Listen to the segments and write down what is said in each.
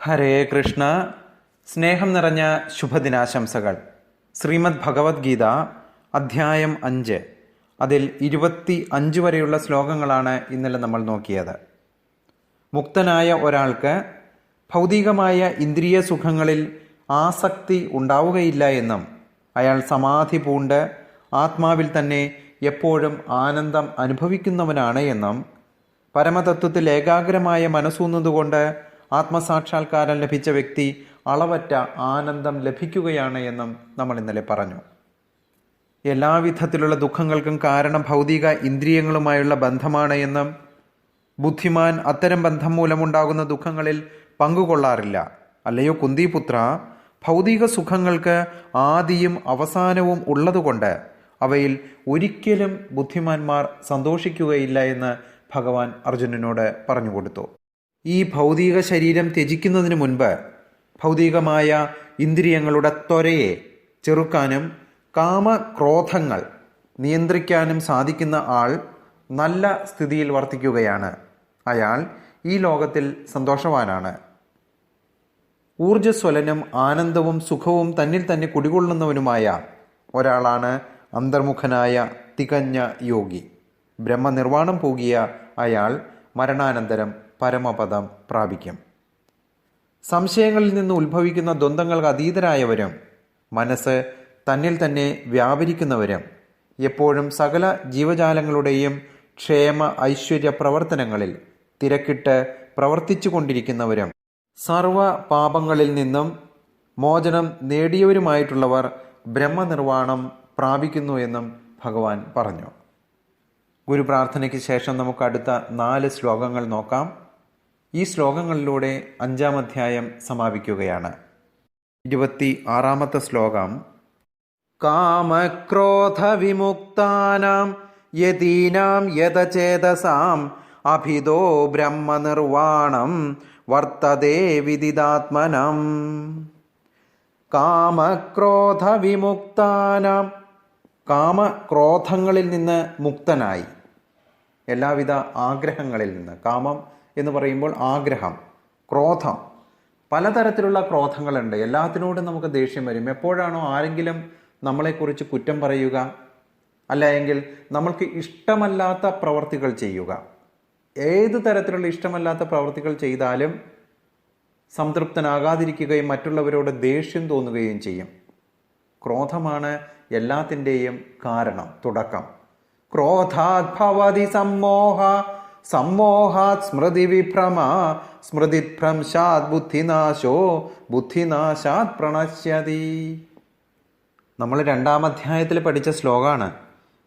ഹരേ കൃഷ്ണ. സ്നേഹം നിറഞ്ഞ ശുഭദിനാശംസകൾ. ശ്രീമദ് ഭഗവത്ഗീത അധ്യായം അഞ്ച്. അതിൽ ഇരുപത്തി അഞ്ച് വരെയുള്ള ശ്ലോകങ്ങളാണ് ഇന്നലെ നമ്മൾ നോക്കിയത്. മുക്തനായ ഒരാൾക്ക് ഭൗതികമായ ഇന്ദ്രിയ സുഖങ്ങളിൽ ആസക്തി ഉണ്ടാവുകയില്ല എന്നും അയാൾ സമാധി പൂണ്ട് ആത്മാവിൽ തന്നെ എപ്പോഴും ആനന്ദം അനുഭവിക്കുന്നവനാണ് എന്നും പരമതത്വത്തിൽ ഏകാഗ്രമായ മനസ്സൂന്നുകൊണ്ട് ആത്മസാക്ഷാത്കാരം ലഭിച്ച വ്യക്തി അളവറ്റ ആനന്ദം ലഭിക്കുകയാണ് എന്നും നമ്മൾ ഇന്നലെ പറഞ്ഞു. എല്ലാവിധത്തിലുള്ള ദുഃഖങ്ങൾക്കും കാരണം ഭൗതിക ഇന്ദ്രിയങ്ങളുമായുള്ള ബന്ധമാണ് എന്നും ബുദ്ധിമാൻ അത്തരം ബന്ധം മൂലമുണ്ടാകുന്ന ദുഃഖങ്ങളിൽ പങ്കുകൊള്ളാറില്ല. അല്ലയോ കുന്തിപുത്ര? ഭൗതിക സുഖങ്ങൾക്ക് ആദിയും അവസാനവും ഉള്ളതുകൊണ്ട് അവയിൽ ഒരിക്കലും ബുദ്ധിമാന്മാർ സന്തോഷിക്കുകയില്ല എന്ന് ഭഗവാൻ അർജുനനോട് പറഞ്ഞുകൊടുത്തു ഈ ഭൗതിക ശരീരം ത്യജിക്കുന്നതിന് മുൻപ് ഭൗതികമായ ഇന്ദ്രിയങ്ങളുടെ ത്വരയെ ചെറുക്കാനും കാമക്രോധങ്ങൾ നിയന്ത്രിക്കാനും സാധിക്കുന്ന ആൾ നല്ല സ്ഥിതിയിൽ വർത്തിക്കുകയാണ്. അയാൾ ഈ ലോകത്തിൽ സന്തോഷവാനാണ്. ഊർജസ്വലനും ആനന്ദവും സുഖവും തന്നിൽ തന്നെ കുടികൊള്ളുന്നവനുമായ ഒരാളാണ് അന്തർമുഖനായ തികഞ്ഞ യോഗി. ബ്രഹ്മനിർവാണം പോകിയ അയാൾ മരണാനന്തരം പരമപദം പ്രാപിക്കും. സംശയങ്ങളിൽ നിന്ന് ഉത്ഭവിക്കുന്ന ദ്വന്ദ്ങ്ങൾക്ക് അതീതരായവരും മനസ്സ് തന്നിൽ തന്നെ വ്യാപരിക്കുന്നവരും എപ്പോഴും സകല ജീവജാലങ്ങളുടെയും ക്ഷേമ ഐശ്വര്യ പ്രവർത്തനങ്ങളിൽ തിരക്കിട്ട് പ്രവർത്തിച്ചു കൊണ്ടിരിക്കുന്നവരും സർവ പാപങ്ങളിൽ നിന്നും മോചനം നേടിയവരുമായിട്ടുള്ളവർ ബ്രഹ്മനിർവാണം പ്രാപിക്കുന്നു എന്നും ഭഗവാൻ പറഞ്ഞു. ഗുരു പ്രാർത്ഥനയ്ക്ക് ശേഷം നമുക്ക് അടുത്ത നാല് ശ്ലോകങ്ങൾ നോക്കാം. ഈ ശ്ലോകങ്ങളിലൂടെ അഞ്ചാം അധ്യായം സമാപിക്കുകയാണ്. ഇരുപത്തി ആറാമത്തെ ശ്ലോകം. കാമക്രോധ വിമുക്താനാം യതീനാം യഥചേതസാം അഭിതോ ബ്രഹ്മനിർവാണം വർത്തതേ വിദിതാത്മനം. കാമക്രോധ വിമുക്താനാം കാമക്രോധങ്ങളിൽ നിന്ന് മുക്തനായി. എല്ലാവിധ ആഗ്രഹങ്ങളിൽ നിന്ന് കാമം എന്ന് പറയുമ്പോൾ ആഗ്രഹം ക്രോധം. പലതരത്തിലുള്ള ക്രോധങ്ങളുണ്ട്. എല്ലാത്തിനോടും നമുക്ക് ദേഷ്യം വരും. എപ്പോഴാണോ ആരെങ്കിലും നമ്മളെക്കുറിച്ച് കുറ്റം പറയുക അല്ലെങ്കിൽ നമ്മൾക്ക് ഇഷ്ടമല്ലാത്ത പ്രവർത്തികൾ ചെയ്യുക. ഏത് തരത്തിലുള്ള ഇഷ്ടമല്ലാത്ത പ്രവർത്തികൾ ചെയ്താലും സംതൃപ്തനാകാതിരിക്കുകയും മറ്റുള്ളവരോട് ദേഷ്യം തോന്നുകയും ചെയ്യും. ക്രോധമാണ് എല്ലാത്തിന്റെയും കാരണം തുടക്കം. ക്രോധാത് ഭവതി സമ്മോഹ സമ്മോഹാത് സ്മൃതി വിഭ്രമ സ്മൃതിഭ്രംശാത് ബുദ്ധിനാശോ ബുദ്ധിനാശാത് പ്രണശ്യതി. നമ്മൾ രണ്ടാം അധ്യായത്തിൽ പഠിച്ച ശ്ലോകമാണ്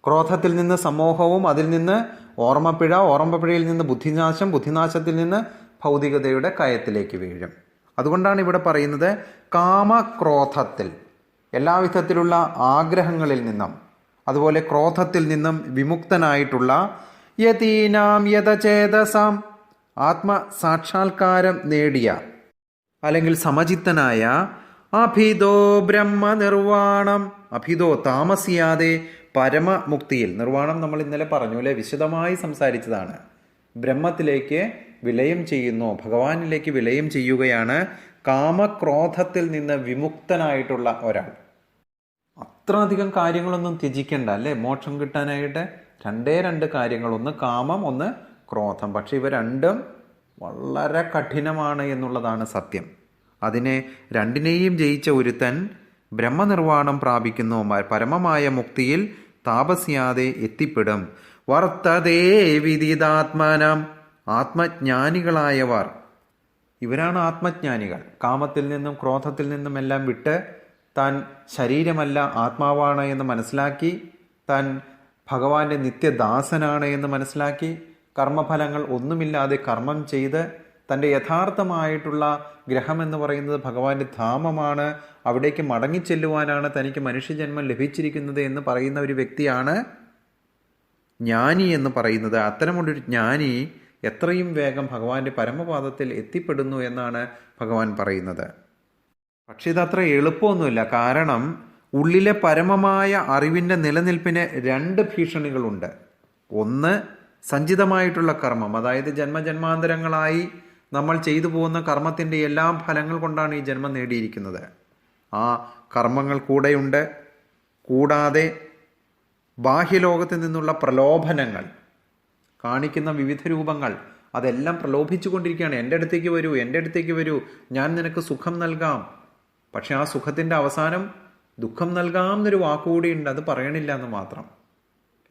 ക്രോധത്തിൽ നിന്ന് സമൂഹവും അതിൽ നിന്ന് ഓർമ്മപ്പിഴ ഓർമ്മപ്പിഴയിൽ നിന്ന് ബുദ്ധിനാശം ബുദ്ധിനാശത്തിൽ നിന്ന് ഭൗതികതയുടെ കയത്തിലേക്ക് വീഴും. അതുകൊണ്ടാണ് ഇവിടെ പറയുന്നത് കാമക്രോധത്തിൽ എല്ലാവിധത്തിലുള്ള ആഗ്രഹങ്ങളിൽ നിന്നും അതുപോലെ ക്രോധത്തിൽ നിന്നും വിമുക്തനായിട്ടുള്ള യതീനാം യഥചേതസാം ആത്മസാക്ഷാത്കാരം നേടിയ അല്ലെങ്കിൽ സമചിത്തനായ അഭിതോ ബ്രഹ്മനിർവാണം. അഭിതോ താമസിയാതെ പരമമുക്തിയിൽ. നിർവാണം നമ്മൾ ഇന്നലെ പറഞ്ഞു അല്ലെ? വിശദമായി സംസാരിച്ചതാണ്. ബ്രഹ്മത്തിലേക്ക് വിലയം ചെയ്യുന്നു. ഭഗവാനിലേക്ക് വിലയം ചെയ്യുകയാണ് കാമക്രോധത്തിൽ നിന്ന് വിമുക്തനായിട്ടുള്ള ഒരാൾ. അത്രയധികം കാര്യങ്ങളൊന്നും ത്യജിക്കണ്ട അല്ലേ? മോക്ഷം കിട്ടാനായിട്ട് രണ്ടേ രണ്ട് കാര്യങ്ങൾ. ഒന്ന് കാമം ഒന്ന് ക്രോധം. പക്ഷെ ഇവ രണ്ടും വളരെ കഠിനമാണ് എന്നുള്ളതാണ് സത്യം. അതിനെ രണ്ടിനെയും ജയിച്ച ഒരുത്തൻ ബ്രഹ്മനിർവാണം പ്രാപിക്കുന്നു. പരമമായ മുക്തിയിൽ താപസ്യാതെ എത്തിപ്പെടും. വർത്തതേ വിദിതാത്മാനം. ആത്മജ്ഞാനികളായവർ. ഇവരാണ് ആത്മജ്ഞാനികൾ. കാമത്തിൽ നിന്നും ക്രോധത്തിൽ നിന്നും എല്ലാം വിട്ട് താൻ ശരീരമല്ല ആത്മാവാണ് എന്ന് മനസ്സിലാക്കി താൻ ഭഗവാന്റെ നിത്യദാസനാണ് എന്ന് മനസ്സിലാക്കി കർമ്മഫലങ്ങൾ ഒന്നുമില്ലാതെ കർമ്മം ചെയ്ത് തന്റെ യഥാർത്ഥമായിട്ടുള്ള ഗ്രഹം എന്ന് പറയുന്നത് ഭഗവാന്റെ ധാമമാണ്. അവിടേക്ക് മടങ്ങിച്ചെല്ലുവാനാണ് തനിക്ക് മനുഷ്യജന്മം ലഭിച്ചിരിക്കുന്നത് എന്ന് പറയുന്ന ഒരു വ്യക്തിയാണ് ജ്ഞാനി എന്ന് പറയുന്നത്. അത്തരമുള്ളൊരു ജ്ഞാനി എത്രയും വേഗം ഭഗവാന്റെ പരമപാദത്തിൽ എത്തിപ്പെടുന്നു എന്നാണ് ഭഗവാൻ പറയുന്നത്. പക്ഷേ ഇതത്ര എളുപ്പമൊന്നുമില്ല. കാരണം ഉള്ളിലെ പരമമായ അറിവിന്റെ നിലനിൽപ്പിന് രണ്ട് ഭീഷണികളുണ്ട്. ഒന്ന് സഞ്ചിതമായിട്ടുള്ള കർമ്മം. അതായത് ജന്മജന്മാന്തരങ്ങളായി നമ്മൾ ചെയ്തു പോകുന്ന കർമ്മത്തിന്റെ എല്ലാ ഫലങ്ങൾ കൊണ്ടാണ് ഈ ജന്മം നേടിയിരിക്കുന്നത്. ആ കർമ്മങ്ങൾ കൂടെയുണ്ട്. കൂടാതെ ബാഹ്യലോകത്തിൽ നിന്നുള്ള പ്രലോഭനങ്ങൾ കാണിക്കുന്ന വിവിധ രൂപങ്ങൾ അതെല്ലാം പ്രലോഭിച്ചു കൊണ്ടിരിക്കുകയാണ് എന്റെ അടുത്തേക്ക് വരൂ എന്റെ അടുത്തേക്ക് വരൂ ഞാൻ നിനക്ക് സുഖം നൽകാം. പക്ഷെ ആ സുഖത്തിന്റെ അവസാനം ദുഃഖം നൽകാം എന്നൊരു വാക്കുകൂടിയുണ്ട് അത് പറയണില്ല എന്ന് മാത്രം.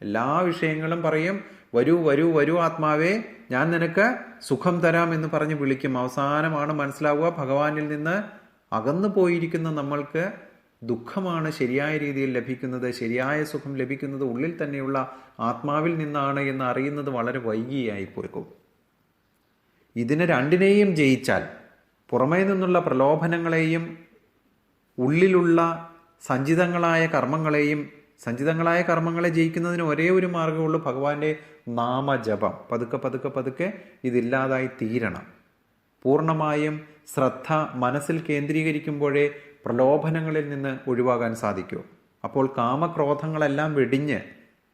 എല്ലാ വിഷയങ്ങളും പറയും വരൂ വരൂ വരൂ ആത്മാവേ ഞാൻ നിനക്ക് സുഖം തരാം എന്ന് പറഞ്ഞ് വിളിക്കും. അവസാനമാണ് മനസ്സിലാവുക ഭഗവാനിൽ നിന്ന് അകന്നു പോയിരിക്കുന്ന നമ്മൾക്ക് ദുഃഖമാണ് ശരിയായ രീതിയിൽ ലഭിക്കുന്നത് ശരിയായ സുഖം ലഭിക്കുന്നത് ഉള്ളിൽ തന്നെയുള്ള ആത്മാവിൽ നിന്നാണ് എന്ന് അറിയുന്നത് വളരെ വൈകിയായി പോയിക്കും ഇതിനെ രണ്ടിനെയും ജയിച്ചാൽ പുറമേ നിന്നുള്ള പ്രലോഭനങ്ങളെയും ഉള്ളിലുള്ള സഞ്ചിതങ്ങളായ കർമ്മങ്ങളെയും സഞ്ചിതങ്ങളായ കർമ്മങ്ങളെ ജയിക്കുന്നതിന് ഒരേ ഒരു മാർഗമുള്ളൂ ഭഗവാന്റെ നാമജപം. പതുക്കെ പതുക്കെ പതുക്കെ ഇതില്ലാതായി തീരണം. പൂർണമായും ശ്രദ്ധ മനസ്സിൽ കേന്ദ്രീകരിക്കുമ്പോഴേ പ്രലോഭനങ്ങളിൽ നിന്ന് ഒഴിവാകാൻ സാധിക്കൂ. അപ്പോൾ കാമക്രോധങ്ങളെല്ലാം വെടിഞ്ഞ്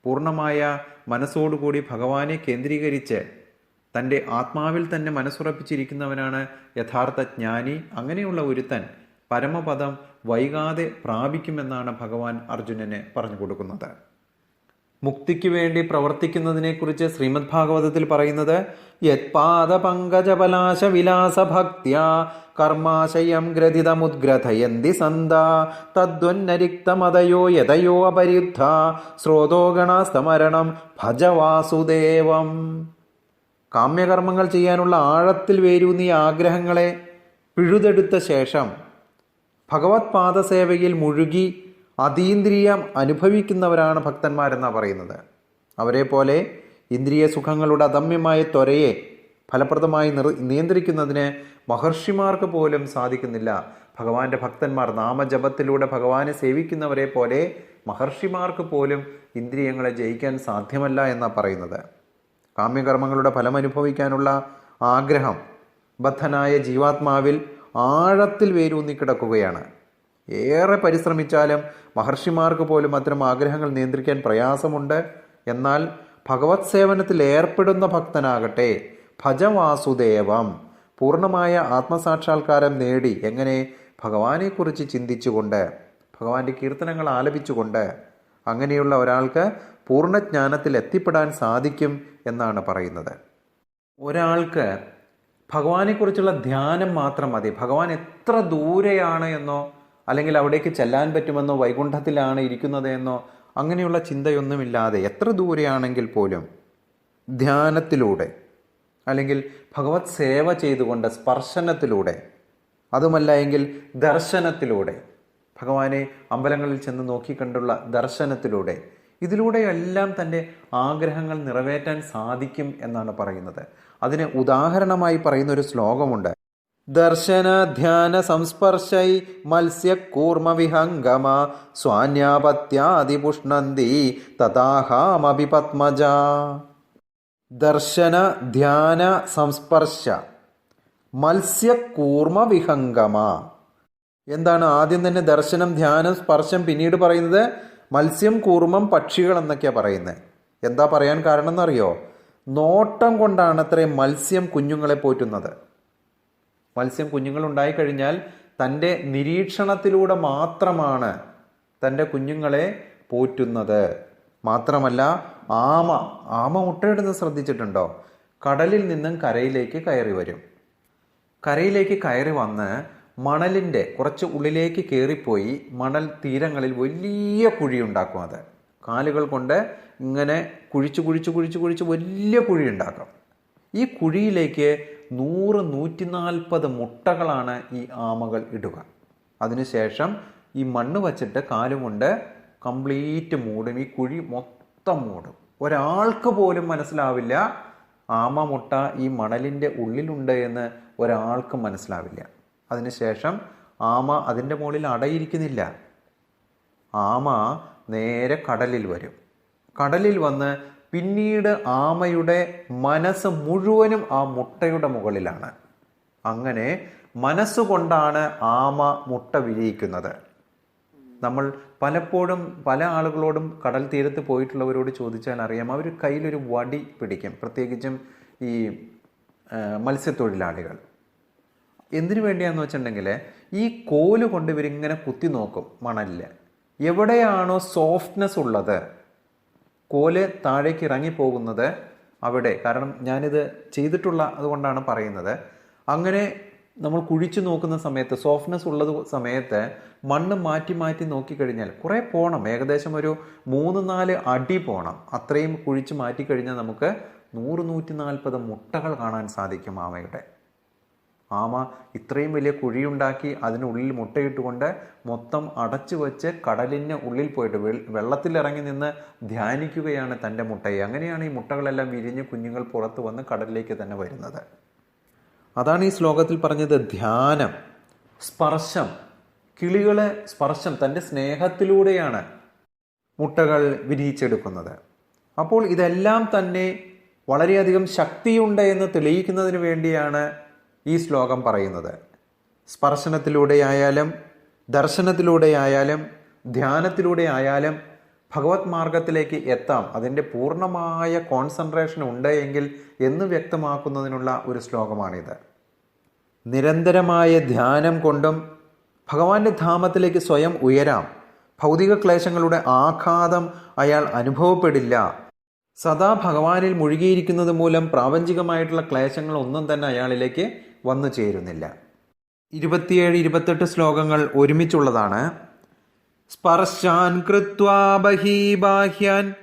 പൂർണമായ മനസ്സോടുകൂടി ഭഗവാനെ കേന്ദ്രീകരിച്ച് തന്റെ ആത്മാവിൽ തന്നെ മനസ്സുറപ്പിച്ചിരിക്കുന്നവനാണ് യഥാർത്ഥ ജ്ഞാനി. അങ്ങനെയുള്ള ഒരുത്തൻ പരമപദം വൈകാതെ പ്രാപിക്കുമെന്നാണ് ഭഗവാൻ അർജുനന് പറഞ്ഞു കൊടുക്കുന്നത്. മുക്തിക്ക് വേണ്ടി പ്രവർത്തിക്കുന്നതിനെക്കുറിച്ച് ശ്രീമദ് ഭാഗവതത്തിൽ പറയുന്നത് യത്പാദ പങ്കജപലാശ വിലാസ ഭക്തിയ കർമാശയം ഗ്രഥിതമുദ്ഗ്രഥയന്തി സന്ത തദ്വന്നരിക്തമതയോ യതയോ അപരിദ്ധ സ്രോതോ ഗണാസ്തമരണം ഭജ വാസുദേവം. കാമ്യകർമ്മങ്ങൾ ചെയ്യാനുള്ള ആഴത്തിൽ വേരൂന്നിയ ആഗ്രഹങ്ങളെ പിഴുതെടുത്ത ശേഷം ഭഗവത് പാദസേവയിൽ മുഴുകി അതീന്ദ്രിയം അനുഭവിക്കുന്നവരാണ് ഭക്തന്മാരെന്നാണ് പറയുന്നത്. അവരെ പോലെ ഇന്ദ്രിയ സുഖങ്ങളുടെ അദമ്യമായ ത്വരയെ ഫലപ്രദമായി നിർ നിയന്ത്രിക്കുന്നതിന് മഹർഷിമാർക്ക് പോലും സാധിക്കുന്നില്ല. ഭഗവാന്റെ ഭക്തന്മാർ നാമജപത്തിലൂടെ ഭഗവാനെ സേവിക്കുന്നവരെ പോലെ മഹർഷിമാർക്ക് പോലും ഇന്ദ്രിയങ്ങളെ ജയിക്കാൻ സാധ്യമല്ല എന്നാണ് പറയുന്നത്. കാമ്യകർമ്മങ്ങളുടെ ഫലമനുഭവിക്കാനുള്ള ആഗ്രഹം ബദ്ധനായ ജീവാത്മാവിൽ ആഴത്തിൽ വേരൂന്നി കിടക്കുകയാണ്. ഏറെ പരിശ്രമിച്ചാലും മഹർഷിമാർക്ക് പോലും അത്തരം ആഗ്രഹങ്ങൾ നിയന്ത്രിക്കാൻ പ്രയാസമുണ്ട്. എന്നാൽ ഭഗവത് സേവനത്തിൽ ഏർപ്പെടുന്ന ഭക്തനാകട്ടെ ഭജവാസുദേവം പൂർണമായ ആത്മസാക്ഷാത്കാരം നേടി എങ്ങനെ ഭഗവാനെക്കുറിച്ച് ചിന്തിച്ചുകൊണ്ട് ഭഗവാന്റെ കീർത്തനങ്ങൾ ആലപിച്ചുകൊണ്ട് അങ്ങനെയുള്ള ഒരാൾക്ക് പൂർണജ്ഞാനത്തിൽ എത്തിപ്പെടാൻ സാധിക്കും എന്നാണ് പറയുന്നത്. ഒരാൾക്ക് ഭഗവാനെക്കുറിച്ചുള്ള ധ്യാനം മാത്രം മതി. ഭഗവാൻ എത്ര ദൂരെയാണ് എന്നോ അല്ലെങ്കിൽ അവിടേക്ക് ചെല്ലാൻ പറ്റുമെന്നോ വൈകുണ്ഠത്തിലാണ് ഇരിക്കുന്നത് എന്നോ അങ്ങനെയുള്ള ചിന്തയൊന്നുമില്ലാതെ എത്ര ദൂരെയാണെങ്കിൽ പോലും ധ്യാനത്തിലൂടെ അല്ലെങ്കിൽ ഭഗവത് സേവ ചെയ്തുകൊണ്ട് സ്പർശനത്തിലൂടെ അതുമല്ല എങ്കിൽ ദർശനത്തിലൂടെ ഭഗവാനെ അമ്പലങ്ങളിൽ ചെന്ന് നോക്കിക്കണ്ടുള്ള ദർശനത്തിലൂടെ ഇതിലൂടെയെല്ലാം തന്റെ ആഗ്രഹങ്ങൾ നിറവേറ്റാൻ സാധിക്കും എന്നാണ് പറയുന്നത്. അതിന് ഉദാഹരണമായി പറയുന്ന ഒരു ശ്ലോകമുണ്ട്. ദർശന ധ്യാന സംസ്പർശൈ കൂർമ വിഹംഗമ സ്വാന്യാപത്യാതിപുഷ്ണന്തി തഥാഹാമഭി പത്മജ ദർശന ധ്യാന സംസ്പർശ വിഹംഗമ. എന്താണ് ആദ്യം തന്നെ ദർശനം ധ്യാനം സ്പർശം പിന്നീട് പറയുന്നത്? മത്സ്യം കൂർമ്മം പക്ഷികൾ എന്നൊക്കെയാണ് പറയുന്നത്. എന്താ പറയാൻ കാരണം എന്നറിയോ നോട്ടം കൊണ്ടാണ് അത്രയും മത്സ്യം കുഞ്ഞുങ്ങളെ പോറ്റുന്നത്. മത്സ്യം കുഞ്ഞുങ്ങൾ ഉണ്ടായിക്കഴിഞ്ഞാൽ തന്റെ നിരീക്ഷണത്തിലൂടെ മാത്രമാണ് തന്റെ കുഞ്ഞുങ്ങളെ പോറ്റുന്നത്. മാത്രമല്ല ആമ ആമ മുട്ടയിടുന്നത് ശ്രദ്ധിച്ചിട്ടുണ്ടോ? കടലിൽ നിന്നും കരയിലേക്ക് കയറി വരും. കരയിലേക്ക് കയറി വന്ന് മണലിന്റെ കുറച്ച് ഉള്ളിലേക്ക് കയറിപ്പോയി മണൽ തീരങ്ങളിൽ വലിയ കുഴിയുണ്ടാക്കും അത്. കാലുകൾ കൊണ്ട് ഇങ്ങനെ കുഴിച്ച് കുഴിച്ച് കുഴിച്ച് കുഴിച്ച് വലിയ കുഴി ഉണ്ടാക്കാം. ഈ കുഴിയിലേക്ക് നൂറ് നൂറ്റി നാൽപ്പത് മുട്ടകളാണ് ഈ ആമകൾ ഇടുക. അതിനുശേഷം ഈ മണ്ണ് വച്ചിട്ട് കാലുകൊണ്ട് കംപ്ലീറ്റ് മൂടും. ഈ കുഴി മൊത്തം മൂടും. ഒരാൾക്ക് പോലും മനസ്സിലാവില്ല ആമ മുട്ട ഈ മണലിന്റെ ഉള്ളിലുണ്ട് എന്ന് ഒരാൾക്കും മനസ്സിലാവില്ല. അതിനുശേഷം ആമ അതിന്റെ മുകളിൽ അടയിരിക്കുന്നില്ല. ആമ നേരെ കടലിൽ വരും. കടലിൽ വന്ന് പിന്നീട് ആമയുടെ മനസ്സ് മുഴുവനും ആ മുട്ടയുടെ മുകളിലാണ്. അങ്ങനെ മനസ്സുകൊണ്ടാണ് ആമ മുട്ട വിരിയിക്കുന്നത്. നമ്മൾ പലപ്പോഴും പല ആളുകളോടും കടൽ തീരത്ത് പോയിട്ടുള്ളവരോട് ചോദിച്ചാൽ അറിയാം അവർ കയ്യിലൊരു വടി പിടിക്കും. പ്രത്യേകിച്ചും ഈ മത്സ്യത്തൊഴിലാളികൾ. എന്തിനു വേണ്ടിയാന്ന് വെച്ചിട്ടുണ്ടെങ്കിൽ ഈ കോൽ കൊണ്ട് ഇവരിങ്ങനെ കുത്തി നോക്കും മണലിൽ എവിടെയാണോ സോഫ്റ്റ്നെസ് ഉള്ളത്? കോൽ താഴേക്ക് ഇറങ്ങിപ്പോകുന്നത് അവിടെ. കാരണം ഞാനിത് ചെയ്തിട്ടുള്ള അതുകൊണ്ടാണ് പറയുന്നത്. അങ്ങനെ നമ്മൾ കുഴിച്ചു നോക്കുന്ന സമയത്ത് സോഫ്റ്റ്നെസ് ഉള്ളത് സമയത്ത് മണ്ണ് മാറ്റി മാറ്റി നോക്കിക്കഴിഞ്ഞാൽ കുറേ പോകണം ഏകദേശം ഒരു മൂന്ന് നാല് അടി പോകണം അത്രയും കുഴിച്ച് മാറ്റിക്കഴിഞ്ഞാൽ നമുക്ക് നൂറ് നൂറ്റി നാൽപ്പത് മുട്ടകൾ കാണാൻ സാധിക്കും ആമയുടെ ആമ ഇത്രയും വലിയ കുഴിയുണ്ടാക്കി അതിനുള്ളിൽ മുട്ടയിട്ടുകൊണ്ട് മൊത്തം അടച്ചു വെച്ച് കടലിന് ഉള്ളിൽ പോയിട്ട് വെള്ളത്തിലിറങ്ങി നിന്ന് ധ്യാനിക്കുകയാണ് തന്റെ മുട്ടയെ. അങ്ങനെയാണ് ഈ മുട്ടകളെല്ലാം വിരിഞ്ഞ് കുഞ്ഞുങ്ങൾ പുറത്തു വന്ന് കടലിലേക്ക് തന്നെ വരുന്നത്. അതാണ് ഈ ശ്ലോകത്തിൽ പറഞ്ഞത് ധ്യാനം സ്പർശം. കിളികളെ സ്പർശം തന്റെ സ്നേഹത്തിലൂടെയാണ് മുട്ടകൾ വിരിയിച്ചെടുക്കുന്നത്. അപ്പോൾ ഇതെല്ലാം തന്നെ വളരെയധികം ശക്തിയുണ്ട് എന്ന് തെളിയിക്കുന്നതിന് വേണ്ടിയാണ് ഈ ശ്ലോകം പറയുന്നത്. സ്പർശനത്തിലൂടെയായാലും ദർശനത്തിലൂടെയായാലും ധ്യാനത്തിലൂടെ ആയാലും ഭഗവത് മാർഗത്തിലേക്ക് എത്താം. അതിന്റെ പൂർണമായ കോൺസെൻട്രേഷൻ ഉണ്ട് എങ്കിൽ എന്ന് വ്യക്തമാക്കുന്നതിനുള്ള ഒരു ശ്ലോകമാണിത്. നിരന്തരമായ ധ്യാനം കൊണ്ടും ഭഗവാന്റെ ധാമത്തിലേക്ക് സ്വയം ഉയരാം. ഭൗതിക ക്ലേശങ്ങളുടെ ആഘാതം അയാൾ അനുഭവപ്പെടില്ല. സദാ ഭഗവാനിൽ മുഴുകിയിരിക്കുന്നത് മൂലം പ്രാപഞ്ചികമായിട്ടുള്ള ക്ലേശങ്ങൾ ഒന്നും തന്നെ അയാളിലേക്ക് വന്നു ചേരുന്നില്ല. ഇരുപത്തിയേഴ് ഇരുപത്തെട്ട് ശ്ലോകങ്ങൾ ഒരുമിച്ചുള്ളതാണ്. സ്പർശാൻ കൃത്വാ ബഹീബാഹ്യാൻ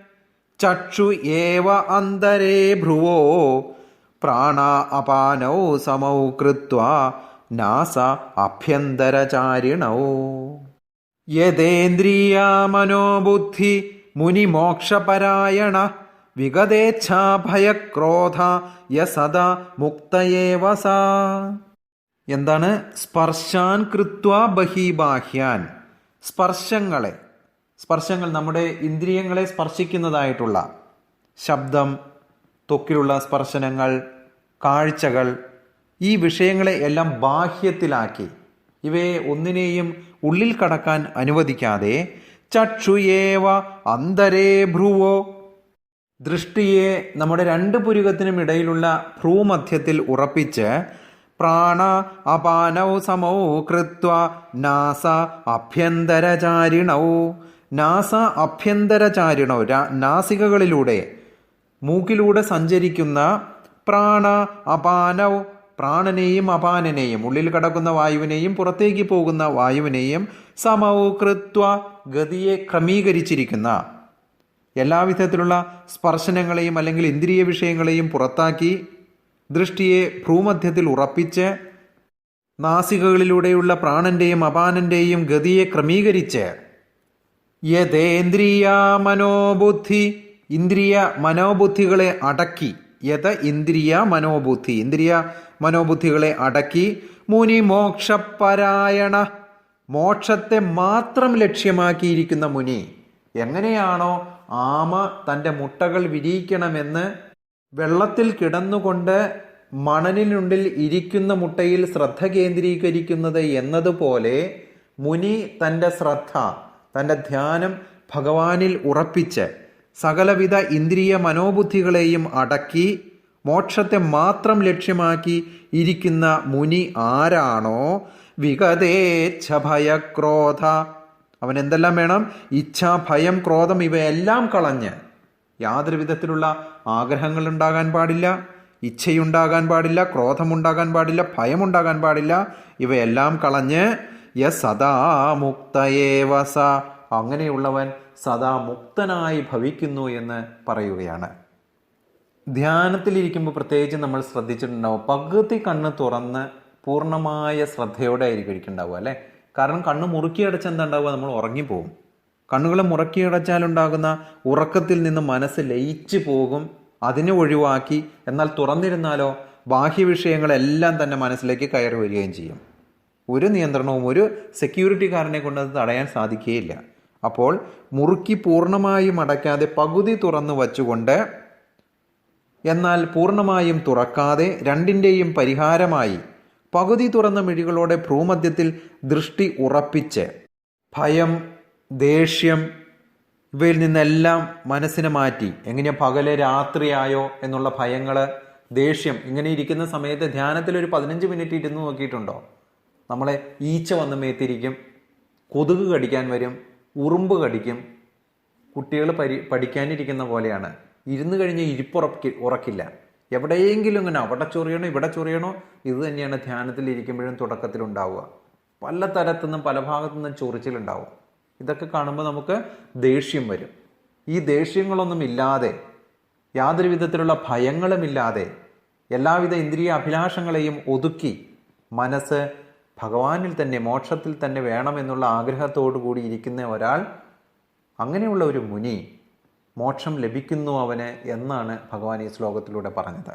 ചക്ഷു ഏവ അന്തരേ ഭ്രുവോ പ്രാണ അപാനൗ സമൗ കൃത്വാ നാസ അഭ്യന്തരചാരിണൗ. യതേന്ദ്രിയ മനോബുദ്ധി മുനിമോക്ഷപരായണ വിഗതേച്ഛാഭയക്രോധ യ മുക്തയേവ മുക്തയേവസ എന്താണ്? സ്പർശാൻ കൃത്വ ബഹിബാഹ്യാൻ. സ്പർശങ്ങളെ. സ്പർശങ്ങൾ നമ്മുടെ ഇന്ദ്രിയങ്ങളെ സ്പർശിക്കുന്നതായിട്ടുള്ള ശബ്ദം തൊക്കിലുള്ള സ്പർശനങ്ങൾ കാഴ്ചകൾ ഈ വിഷയങ്ങളെ എല്ലാം ബാഹ്യത്തിലാക്കി. ഇവയെ ഒന്നിനെയും ഉള്ളിൽ കടക്കാൻ അനുവദിക്കാതെ ചക്ഷുയേവ അന്തരേ ഭ്രുവോ ദൃഷ്ടിയെ നമ്മുടെ രണ്ട് പുരുകത്തിനും ഇടയിലുള്ള ഭ്രൂമധ്യത്തിൽ ഉറപ്പിച്ച് പ്രാണ അപാനൗ സമൗ കൃത്വ നാസ അഭ്യന്തരചാരിണൗ. നാസ അഭ്യന്തരചാരിണൗ. നാസികകളിലൂടെ മൂക്കിലൂടെ സഞ്ചരിക്കുന്ന പ്രാണ അപാനൗ പ്രാണനെയും അപാനനെയും ഉള്ളിൽ കടക്കുന്ന വായുവിനെയും പുറത്തേക്ക് പോകുന്ന വായുവിനെയും സമൗ കൃത്വ ഗതിയെ ക്രമീകരിച്ചിരിക്കുന്ന എല്ലാവിധത്തിലുള്ള സ്പർശനങ്ങളെയും അല്ലെങ്കിൽ ഇന്ദ്രിയ വിഷയങ്ങളെയും പുറത്താക്കി ദൃഷ്ടിയെ ഭ്രൂമധ്യത്തിൽ ഉറപ്പിച്ച് നാസികകളിലൂടെയുള്ള പ്രാണന്റെയും അപാനന്റെയും ഗതിയെ ക്രമീകരിച്ച് യഥേന്ദ്രിയ മനോബുദ്ധി ഇന്ദ്രിയ മനോബുദ്ധികളെ അടക്കി യഥ ഇന്ദ്രിയ മനോബുദ്ധി ഇന്ദ്രിയ മനോബുദ്ധികളെ അടക്കി മുനി മോക്ഷപരായണ മോക്ഷത്തെ മാത്രം ലക്ഷ്യമാക്കിയിരിക്കുന്ന മുനി എങ്ങനെയാണോ ആമ തന്റെ മുട്ടകൾ വിരിയിക്കണമെന്ന് വെള്ളത്തിൽ കിടന്നുകൊണ്ട് മണലിനുള്ളിൽ ഇരിക്കുന്ന മുട്ടയിൽ ശ്രദ്ധ കേന്ദ്രീകരിക്കുന്നത് എന്നതുപോലെ മുനി തന്റെ ശ്രദ്ധ തന്റെ ധ്യാനം ഭഗവാനിൽ ഉറപ്പിച്ച് സകലവിധ ഇന്ദ്രിയ മനോബുദ്ധികളെയും അടക്കി മോക്ഷത്തെ മാത്രം ലക്ഷ്യമാക്കി ഇരിക്കുന്ന മുനി ആരാണോ? വികതേച്ഛ ഭയക്രോധ. അവൻ എന്തെല്ലാം വേണം? ഇച്ഛ ഭയം ക്രോധം ഇവയെല്ലാം കളഞ്ഞ്. യാതൊരു വിധത്തിലുള്ള ആഗ്രഹങ്ങൾ ഉണ്ടാകാൻ പാടില്ല ഇച്ഛയുണ്ടാകാൻ പാടില്ല ക്രോധമുണ്ടാകാൻ പാടില്ല ഭയമുണ്ടാകാൻ പാടില്ല. ഇവയെല്ലാം കളഞ്ഞ് യ സദാ മുക്തയേവസ അങ്ങനെയുള്ളവൻ സദാ മുക്തനായി ഭവിക്കുന്നു എന്ന് പറയുകയാണ്. ധ്യാനത്തിലിരിക്കുമ്പോൾ പ്രത്യേകിച്ച് നമ്മൾ ശ്രദ്ധിച്ചിട്ടുണ്ടാവും പകുതി കണ്ണ് തുറന്ന് പൂർണമായ ശ്രദ്ധയോടെ ആയിരിക്കും ഇരിക്കുന്നുണ്ടാവുക അല്ലേ? കാരണം കണ്ണ് മുറുക്കിയടച്ച് എന്താണ്ടാവുക? നമ്മൾ ഉറങ്ങിപ്പോകും. കണ്ണുകളെ മുറക്കിയടച്ചാലുണ്ടാകുന്ന ഉറക്കത്തിൽ നിന്ന് മനസ്സ് ലയിച്ചു പോകും. അതിനെ ഒഴിവാക്കി എന്നാൽ തുറന്നിരുന്നാലോ ബാഹ്യ വിഷയങ്ങളെല്ലാം തന്നെ മനസ്സിലേക്ക് കയറി വരികയും ചെയ്യും. ഒരു നിയന്ത്രണവും ഒരു സെക്യൂരിറ്റിക്കാരനെ കൊണ്ട് അത് തടയാൻ സാധിക്കുകയില്ല. അപ്പോൾ മുറുക്കി പൂർണമായും അടയ്ക്കാതെ പകുതി തുറന്നു വച്ചുകൊണ്ട് എന്നാൽ പൂർണമായും തുറക്കാതെ രണ്ടിന്റെയും പരിഹാരമായി പകുതി തുറന്ന മിഴികളോടെ ഭ്രൂമധ്യത്തിൽ ദൃഷ്ടി ഉറപ്പിച്ച് ഭയം ദേഷ്യം ഇവയിൽ നിന്നെല്ലാം മനസ്സിനെ മാറ്റി. എങ്ങനെയാ പകൽ രാത്രിയായോ എന്നുള്ള ഭയങ്ങൾ ദേഷ്യം ഇങ്ങനെ ഇരിക്കുന്ന സമയത്ത് ധ്യാനത്തിൽ ഒരു പതിനഞ്ച് മിനിറ്റ് ഇരുന്ന് നോക്കിയിട്ടുണ്ടോ? നമ്മളെ ഈച്ച വന്ന് മേത്തിരിക്കും കൊതുക് കടിക്കാൻ വരും ഉറുമ്പ് കടിക്കും. കുട്ടികൾ പരി പഠിക്കാനിരിക്കുന്ന പോലെയാണ്. ഇരുന്ന് കഴിഞ്ഞ് ഇരിപ്പുറക്കി ഉറക്കില്ല. എവിടെയെങ്കിലും ഇങ്ങനെ അവിടെ ചൊറിയണോ ഇവിടെ ചൊറിയണോ ഇത് തന്നെയാണ് ധ്യാനത്തിൽ ഇരിക്കുമ്പോഴും തുടക്കത്തിൽ ഉണ്ടാവുക പല തരത്തു നിന്നും പല ഭാഗത്തു നിന്നും ചൊറിച്ചിലുണ്ടാവും. ഇതൊക്കെ കാണുമ്പോൾ നമുക്ക് ദേഷ്യം വരും. ഈ ദേഷ്യങ്ങളൊന്നും ഇല്ലാതെ യാതൊരു വിധത്തിലുള്ള ഭയങ്ങളുമില്ലാതെ എല്ലാവിധ ഇന്ദ്രിയ അഭിലാഷങ്ങളെയും ഒതുക്കി മനസ്സ് ഭഗവാനിൽ തന്നെ മോക്ഷത്തിൽ തന്നെ വേണമെന്നുള്ള ആഗ്രഹത്തോടു കൂടി ഇരിക്കുന്ന ഒരാൾ അങ്ങനെയുള്ള ഒരു മുനി മോക്ഷം ലഭിക്കുന്നു അവന് എന്നാണ് ഭഗവാൻ ഈ ശ്ലോകത്തിലൂടെ പറഞ്ഞത്.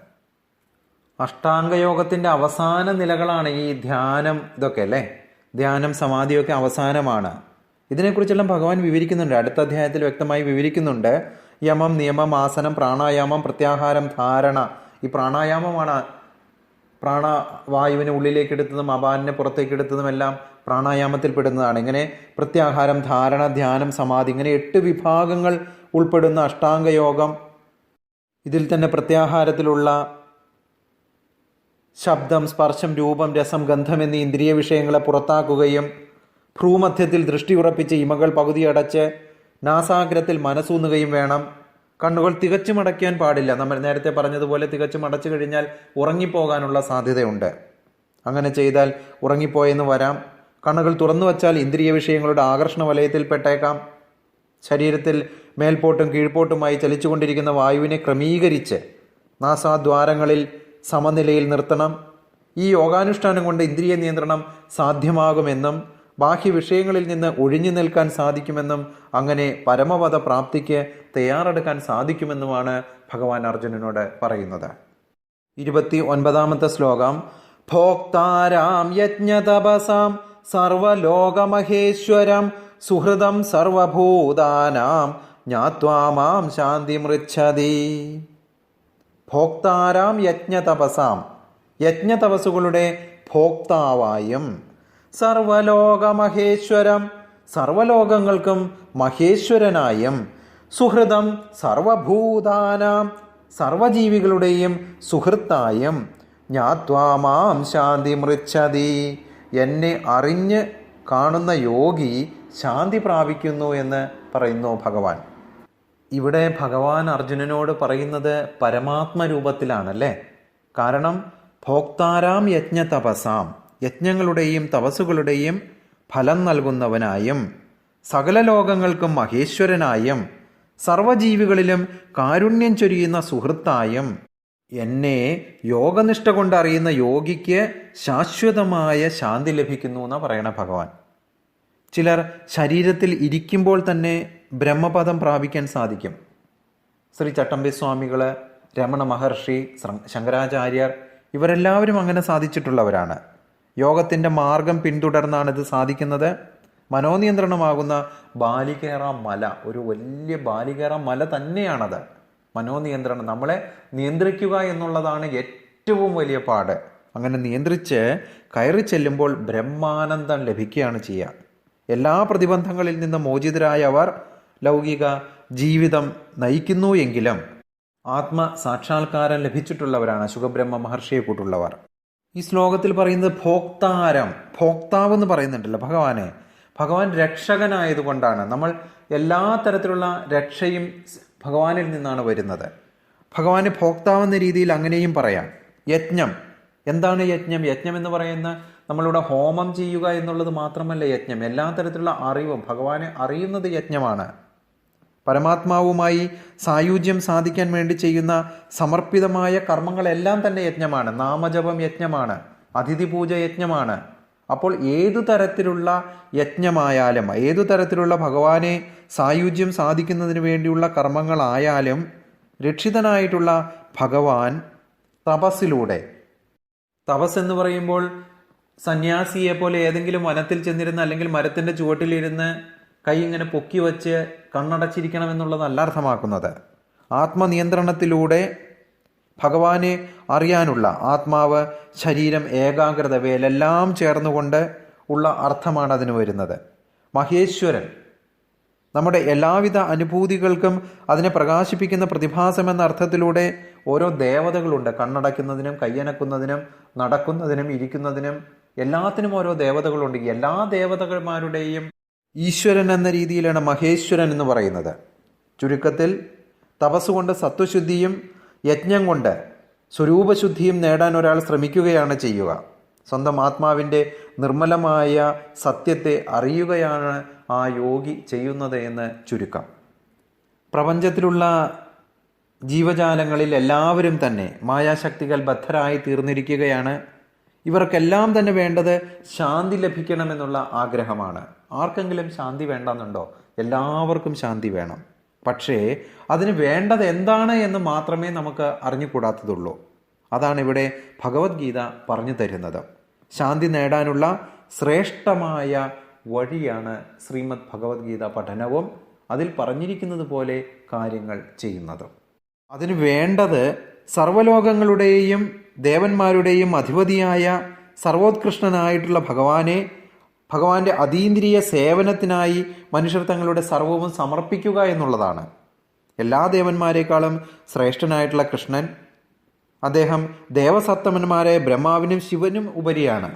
അഷ്ടാംഗയോഗത്തിന്റെ അവസാന നിലകളാണ് ഈ ധ്യാനം ഇതൊക്കെ അല്ലേ? ധ്യാനം സമാധിയൊക്കെ അവസാനമാണ്. ഇതിനെക്കുറിച്ചെല്ലാം ഭഗവാൻ വിവരിക്കുന്നുണ്ട്. അടുത്ത അധ്യായത്തിൽ വ്യക്തമായി വിവരിക്കുന്നുണ്ട്. യമം നിയമം ആസനം പ്രാണായാമം പ്രത്യാഹാരം ധാരണ. ഈ പ്രാണായാമമാണ് പ്രാണവായുവിനെ ഉള്ളിലേക്ക് എടുത്തതും അപാനിനെ പുറത്തേക്ക് എടുത്തതും എല്ലാം പ്രാണായാമത്തിൽ പെടുന്നതാണ്. ഇങ്ങനെ പ്രത്യാഹാരം ധാരണ ധ്യാനം സമാധി ഇങ്ങനെ എട്ട് വിഭാഗങ്ങൾ ഉൾപ്പെടുന്ന അഷ്ടാംഗയോഗം ഇതിൽ തന്നെ പ്രത്യാഹാരത്തിലുള്ള ശബ്ദം സ്പർശം രൂപം രസം ഗന്ധം എന്നീ ഇന്ദ്രിയ വിഷയങ്ങളെ പുറത്താക്കുകയും ഭ്രൂമധ്യത്തിൽ ദൃഷ്ടി ഉറപ്പിച്ച് ഇമകൾ പകുതിയടച്ച് നാസാഗ്രത്തിൽ മനസ്സൂന്നുകയും വേണം. കണ്ണുകൾ തികച്ചും മടക്കാൻ പാടില്ല. നമ്മൾ നേരത്തെ പറഞ്ഞതുപോലെ തികച്ചും മടച്ചു കഴിഞ്ഞാൽ ഉറങ്ങിപ്പോകാനുള്ള സാധ്യതയുണ്ട്. അങ്ങനെ ചെയ്താൽ ഉറങ്ങിപ്പോയെന്ന് വരാം. കണ്ണുകൾ തുറന്നു വച്ചാൽ ഇന്ദ്രിയ വിഷയങ്ങളുടെ ആകർഷണ വലയത്തിൽപ്പെട്ടേക്കാം ശരീരത്തിൽ മേൽപോട്ടും കീഴ്പോട്ടുമായി ചലിച്ചുകൊണ്ടിരിക്കുന്ന വായുവിനെ ക്രമീകരിച്ച് നാസാദ്വാരങ്ങളിൽ സമനിലയിൽ നിർത്തണം. ഈ യോഗാനുഷ്ഠാനം കൊണ്ട് ഇന്ദ്രിയ നിയന്ത്രണം സാധ്യമാകുമെന്നും ബാഹ്യ വിഷയങ്ങളിൽ നിന്ന് ഒഴിഞ്ഞു നിൽക്കാൻ സാധിക്കുമെന്നും അങ്ങനെ പരമപദ പ്രാപ്തിക്ക് തയ്യാറെടുക്കാൻ സാധിക്കുമെന്നുമാണ് ഭഗവാൻ അർജുനനോട് പറയുന്നത്. ഇരുപത്തി ഒൻപതാമത്തെ ശ്ലോകം. ഭോക്താരാം യജ്ഞതപസാം സർവലോകമഹേശ്വരം സുഹൃതം സർവഭൂതാനാം ജ്ഞാത്വാമാം ശാന്തി മൃച്ഛതി ഭോക്താരാം യജ്ഞതപസാം യജ്ഞതപസുകളുടെ ഭോക്താവായും സർവലോകമഹേശ്വരം സർവലോകങ്ങൾക്കും മഹേശ്വരനായും സുഹൃതം സർവഭൂതാനാം സർവജീവികളുടെയും സുഹൃത്തായും ജ്ഞാത്വാമാം ശാന്തി മൃച്ഛതി എന്നെ അറിഞ്ഞ് കാണുന്ന യോഗി ശാന്തി പ്രാപിക്കുന്നു എന്ന് പറയുന്നു ഭഗവാൻ. ഇവിടെ ഭഗവാൻ അർജുനനോട് പറയുന്നത് പരമാത്മ രൂപത്തിലാണല്ലേ കാരണം ഭോക്താരാം യജ്ഞ തപസാം യജ്ഞങ്ങളുടെയും തപസ്സുകളുടെയും ഫലം നൽകുന്നവനായും സകല ലോകങ്ങൾക്കും മഹേശ്വരനായും സർവജീവികളിലും കാരുണ്യം ചൊരിയുന്ന സുഹൃത്തായും എന്നെ യോഗനിഷ്ഠ കൊണ്ടറിയുന്ന യോഗിക്ക് ശാശ്വതമായ ശാന്തി ലഭിക്കുന്നു എന്നാണ് പറയണ ഭഗവാൻ. ചിലർ ശരീരത്തിൽ ഇരിക്കുമ്പോൾ തന്നെ ബ്രഹ്മപദം പ്രാപിക്കാൻ സാധിക്കും. ശ്രീ ചട്ടമ്പി സ്വാമികൾ രമണ മഹർഷി ശങ്കരാചാര്യർ ഇവരെല്ലാവരും അങ്ങനെ സാധിച്ചിട്ടുള്ളവരാണ്. യോഗത്തിന്റെ മാർഗം പിന്തുടർന്നാണ് ഇത് സാധിക്കുന്നത്. മനോനിയന്ത്രണമാകുന്ന ബാലികേറ മല ഒരു വലിയ ബാലികേറ മല തന്നെയാണത്. മനോനിയന്ത്രണം നമ്മളെ നിയന്ത്രിക്കുക എന്നുള്ളതാണ് ഏറ്റവും വലിയ പാട്. അങ്ങനെ നിയന്ത്രിച്ച് കയറി ചെല്ലുമ്പോൾ ബ്രഹ്മാനന്ദം ലഭിക്കുകയാണ് ചെയ്യുക. എല്ലാ പ്രതിബന്ധങ്ങളിൽ നിന്ന് മോചിതരായ അവർ ലൗകിക ജീവിതം നയിക്കുന്നു എങ്കിലും ആത്മ സാക്ഷാത്കാരം ലഭിച്ചിട്ടുള്ളവരാണ് ശുഖബ്രഹ്മ മഹർഷിയെ കൂട്ടുള്ളവർ. ഈ ശ്ലോകത്തിൽ പറയുന്നത് ഭോക്താരം ഭോക്താവ് എന്ന് പറയുന്നുണ്ടല്ലോ ഭഗവാനെ. ഭഗവാൻ രക്ഷകനായതുകൊണ്ടാണ്. നമ്മൾ എല്ലാ തരത്തിലുള്ള രക്ഷയും ഭഗവാനിൽ നിന്നാണ് വരുന്നത്. ഭഗവാന് ഭോക്താവെന്ന രീതിയിൽ അങ്ങനെയും പറയാം. യജ്ഞം. എന്താണ് യജ്ഞം? യജ്ഞം എന്ന് പറയുന്ന നമ്മളിവിടെ ഹോമം ചെയ്യുക എന്നുള്ളത് മാത്രമല്ല യജ്ഞം. എല്ലാ തരത്തിലുള്ള അറിവും ഭഗവാനെ അറിയുന്നത് യജ്ഞമാണ്. പരമാത്മാവുമായി സായുജ്യം സാധിക്കാൻ വേണ്ടി ചെയ്യുന്ന സമർപ്പിതമായ കർമ്മങ്ങളെല്ലാം തന്നെ യജ്ഞമാണ്. നാമജപം യജ്ഞമാണ്. അതിഥി പൂജ യജ്ഞമാണ്. അപ്പോൾ ഏതു തരത്തിലുള്ള യജ്ഞമായാലും ഏതു തരത്തിലുള്ള ഭഗവാനെ സായുജ്യം സാധിക്കുന്നതിന് വേണ്ടിയുള്ള കർമ്മങ്ങളായാലും രക്ഷിതനായിട്ടുള്ള ഭഗവാൻ തപസ്സിലൂടെ തപസ് എന്ന് പറയുമ്പോൾ സന്യാസിയെ പോലെ ഏതെങ്കിലും വനത്തിൽ ചെന്നിരുന്ന് അല്ലെങ്കിൽ മരത്തിന്റെ ചുവട്ടിലിരുന്ന് കൈ ഇങ്ങനെ പൊക്കി വച്ച് കണ്ണടച്ചിരിക്കണം എന്നുള്ളതല്ല അർത്ഥമാക്കുന്നത്. ആത്മനിയന്ത്രണത്തിലൂടെ ഭഗവാനെ അറിയാനുള്ള ആത്മാവ് ശരീരം ഏകാഗ്രത വേലെല്ലാം ചേർന്നുകൊണ്ട് ഉള്ള അർത്ഥമാണ് അതിന് വരുന്നത്. മഹേശ്വരൻ നമ്മുടെ എല്ലാവിധ അനുഭൂതികൾക്കും അതിനെ പ്രകാശിപ്പിക്കുന്ന പ്രതിഭാസം എന്ന അർത്ഥത്തിലൂടെ ഓരോ ദേവതകളുണ്ട്. കണ്ണടയ്ക്കുന്നതിനും കയ്യനക്കുന്നതിനും നടക്കുന്നതിനും ഇരിക്കുന്നതിനും എല്ലാത്തിനും ഓരോ ദേവതകളുണ്ട്. എല്ലാ ദേവതകന്മാരുടെയും ഈശ്വരൻ എന്ന രീതിയിലാണ് മഹേശ്വരൻ എന്ന് പറയുന്നത്. ചുരുക്കത്തിൽ തപസ്സുകൊണ്ട് സത്വശുദ്ധിയും യജ്ഞം കൊണ്ട് സ്വരൂപശുദ്ധിയും നേടാൻ ഒരാൾ ശ്രമിക്കുകയാണ് ചെയ്യുക. സ്വന്തം ആത്മാവിന്റെ നിർമ്മലമായ സത്യത്തെ അറിയുകയാണ് ആ യോഗി ചെയ്യുന്നത് എന്ന് ചുരുക്കം. പ്രപഞ്ചത്തിലുള്ള ജീവജാലങ്ങളിൽ എല്ലാവരും തന്നെ മായാശക്തികൾ ബദ്ധരായി തീർന്നിരിക്കുകയാണ്. ഇവർക്കെല്ലാം തന്നെ വേണ്ടത് ശാന്തി ലഭിക്കണമെന്നുള്ള ആഗ്രഹമാണ്. ആർക്കെങ്കിലും ശാന്തി വേണ്ടെന്നുണ്ടോ? എല്ലാവർക്കും ശാന്തി വേണം. പക്ഷേ അതിന് വേണ്ടത് എന്താണ് എന്ന് മാത്രമേ നമുക്ക് അറിഞ്ഞുകൂടാത്തതുള്ളൂ. അതാണ് ഇവിടെ ഭഗവത്ഗീത പറഞ്ഞു തരുന്നത്. ശാന്തി നേടാനുള്ള ശ്രേഷ്ഠമായ വഴിയാണ് ശ്രീമദ് ഭഗവത്ഗീത പഠനവും. അതിൽ പറഞ്ഞിരിക്കുന്നത് പോലെ കാര്യങ്ങൾ ചെയ്യുന്നതും. അതിന് വേണ്ടത് സർവലോകങ്ങളുടെയും ദേവന്മാരുടെയും അധിപതിയായ സർവോത്കൃഷ്ണനായിട്ടുള്ള ഭഗവാനെ ഭഗവാന്റെ അതീന്ദ്രിയ സേവനത്തിനായി മനുഷ്യർ തങ്ങളുടെ സർവവും സമർപ്പിക്കുക എന്നുള്ളതാണ്. എല്ലാ ദേവന്മാരെക്കാളും ശ്രേഷ്ഠനായിട്ടുള്ള കൃഷ്ണൻ. അദ്ദേഹം ദേവസത്തമന്മാരെ ബ്രഹ്മാവിനും ശിവനും ഉപരിയാണ്.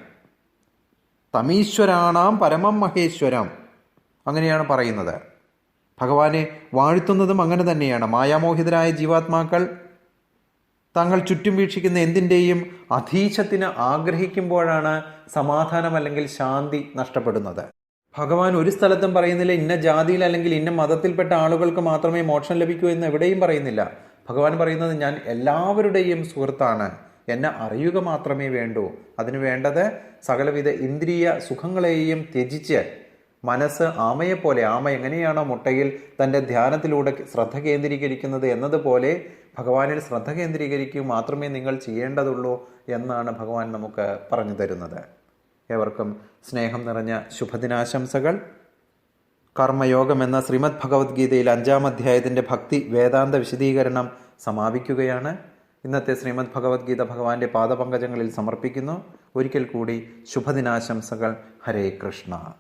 തമീശ്വരാണാം പരമം മഹേശ്വരം. അങ്ങനെയാണ് പറയുന്നത്. ഭഗവാനെ വാഴ്ത്തുന്നതും അങ്ങനെ തന്നെയാണ്. മായാമോഹിതരായ ജീവാത്മാക്കൾ തങ്ങൾ ചുറ്റും വീക്ഷിക്കുന്ന എന്തിന്റെയും അധീശത്തിന് ആഗ്രഹിക്കുമ്പോഴാണ് സമാധാനം അല്ലെങ്കിൽ ശാന്തി നഷ്ടപ്പെടുന്നത്. ഭഗവാൻ ഒരു സ്ഥലത്തും പറയുന്നില്ല ഇന്ന ജാതിയിൽ അല്ലെങ്കിൽ ഇന്ന മതത്തിൽപ്പെട്ട ആളുകൾക്ക് മാത്രമേ മോക്ഷം ലഭിക്കൂ എന്ന് എവിടെയും പറയുന്നില്ല. ഭഗവാൻ പറയുന്നത് ഞാൻ എല്ലാവരുടെയും സുഹൃത്താണ് എന്നെ അറിയുക മാത്രമേ വേണ്ടൂ. അതിന് വേണ്ടത് സകലവിധ ഇന്ദ്രിയ സുഖങ്ങളെയും ത്യജിച്ച് മനസ്സ് ആമയെപ്പോലെ ആമ എങ്ങനെയാണോ മുട്ടയിൽ തന്റെ ധ്യാനത്തിലൂടെ ശ്രദ്ധ കേന്ദ്രീകരിക്കുന്നത് എന്നതുപോലെ ഭഗവാനിൽ ശ്രദ്ധ കേന്ദ്രീകരിക്കുക മാത്രമേ നിങ്ങൾ ചെയ്യേണ്ടതുള്ളൂ എന്നാണ് ഭഗവാൻ നമുക്ക് പറഞ്ഞു തരുന്നത്. ഏവർക്കും സ്നേഹം നിറഞ്ഞ ശുഭദിനാശംസകൾ. കർമ്മയോഗം എന്ന ശ്രീമദ് ഭഗവത്ഗീതയിൽ അഞ്ചാം അധ്യായത്തിന്റെ ഭക്തി വേദാന്ത വിശദീകരണം സമാപിക്കുകയാണ്. ഇന്നത്തെ ശ്രീമദ് ഭഗവത്ഗീത ഭഗവാന്റെ പാദപങ്കജങ്ങളിൽ സമർപ്പിക്കുന്നു. ഒരിക്കൽ കൂടി ശുഭദിനാശംസകൾ. ഹരേ കൃഷ്ണ.